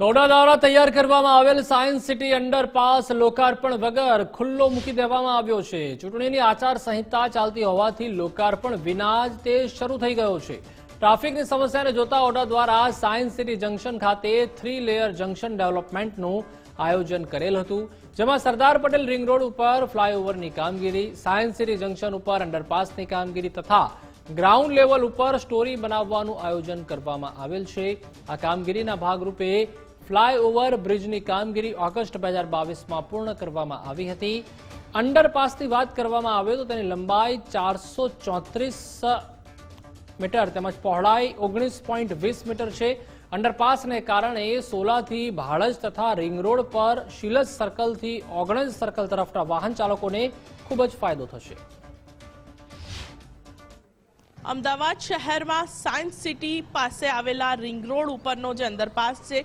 તોડા દ્વારા તૈયાર કરવામાં આવેલ સાયન્સ સિટી અંડરપાસ લોકાર્પણ વગર ખુલ્લો મૂકી દેવામાં આવ્યો છે. ચૂંટણીની આચાર સંહિતા ચાલતી હોવાથી લોકાર્પણ વિના જ તે શરૂ થઈ ગયો છે. ટ્રાફિકની સમસ્યાને જોતા ઓડા દ્વારા સાયન્સ સિટી જંકશન ખાતે થ્રી લેયર જંકશન ડેવલપમેન્ટનું આયોજન કરેલ હતું. જેમાં સરદાર પટેલ રિંગ રોડ ઉપર ફ્લાયઓવરની કામગીરી, સાયન્સ સિટી જંકશન ઉપર અંડરપાસની કામગીરી તથા ગ્રાઉન્ડ લેવલ ઉપર સ્ટોરી બનાવવાનું આયોજન કરવામાં આવેલ છે. આ કામગીરીના ભાગરૂપે ફ્લાયઓવર બ્રિજની કામગીરી ઓગસ્ટ બે હજાર બાવીસમાં પૂર્ણ કરવામાં આવી હતી. અંડરપાસની વાત કરવામાં આવે તો તેની લંબાઈ ચારસો ચોત્રીસ મીટર તેમજ પહોળાઈ ઓગણીસ પોઈન્ટ વીસ મીટર છે. અંડરપાસને કારણે સોલાથી ભાડજ તથા રિંગ રોડ પર શિલજ સર્કલથી ઓગણજ સર્કલ તરફના વાહન ચાલકોને ખૂબ જ ફાયદો થશે. અમદાવાદ શહેરમાં સાયન્સ સિટી પાસે આવેલા રિંગ રોડ ઉપરનો જે અંડરપાસ છે,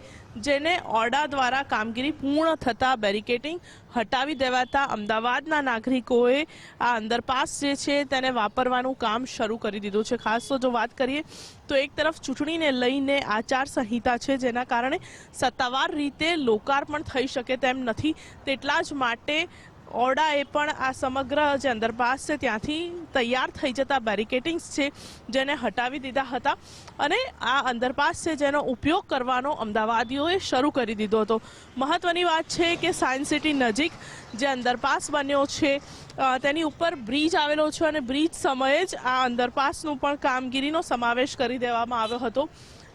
જેને ઓરડા દ્વારા કામગીરી પૂર્ણ થતાં બેરિકેટિંગ હટાવી દેવાતા અમદાવાદના નાગરિકોએ આ અંડરપાસ જે છે તેને વાપરવાનું કામ શરૂ કરી દીધું છે. ખાસ તો જો વાત કરીએ તો એક તરફ ચૂંટણીને લઈને આચારસંહિતા છે, જેના કારણે સત્તાવાર રીતે લોકાર્પણ થઈ શકે તેમ નથી. તેટલા જ માટે ઓરડાએ પણ આ સમગ્ર જે અંડરપાસ છે ત્યાંથી તૈયાર થઈ જતા બેરિકેટિંગ્સ છે, જેને હટાવી દીધા હતા. અને આ અંડરપાસ છે જેનો ઉપયોગ કરવાનો અમદાવાદીઓએ શરૂ કરી દીધો હતો. મહત્વની વાત છે કે સાયન્સ સિટી નજીક જે અંડરપાસ બન્યો છે તેની ઉપર બ્રિજ આવેલો છે અને બ્રિજ સમયે જ આ અંડરપાસનું પણ કામગીરીનો સમાવેશ કરી દેવામાં આવ્યો હતો.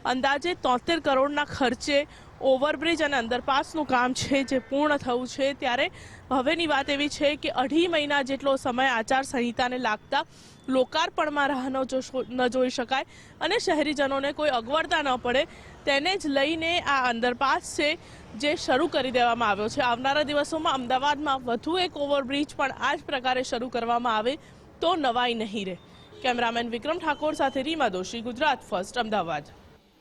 અંદાજે તોતેર કરોડના ખર્ચે ઓવરબ્રિજ અને અંડરપાસનું કામ છે, જે પૂર્ણ થયું છે, ત્યારે હવેની વાત એવી છે કે અઢી મહિના જેટલો સમય આચાર સંહિતાને લાગતા લોકાર્પણમાં રાહ ન જોઈ શકાય અને શહેરીજનોને કોઈ અગવડતા ન પડે, તેને જ લઈને આ અંડરપાસ છે, જે શરૂ કરી દેવામાં આવ્યો છે. આવનારા દિવસોમાં અમદાવાદમાં વધુ એક ઓવરબ્રિજ પણ આ જ પ્રકારે શરૂ કરવામાં આવે તો નવાઈ નહીં રહે. કેમેરામેન વિક્રમ ઠાકોર સાથે રીમા દોશી, ગુજરાત ફર્સ્ટ, અમદાવાદ.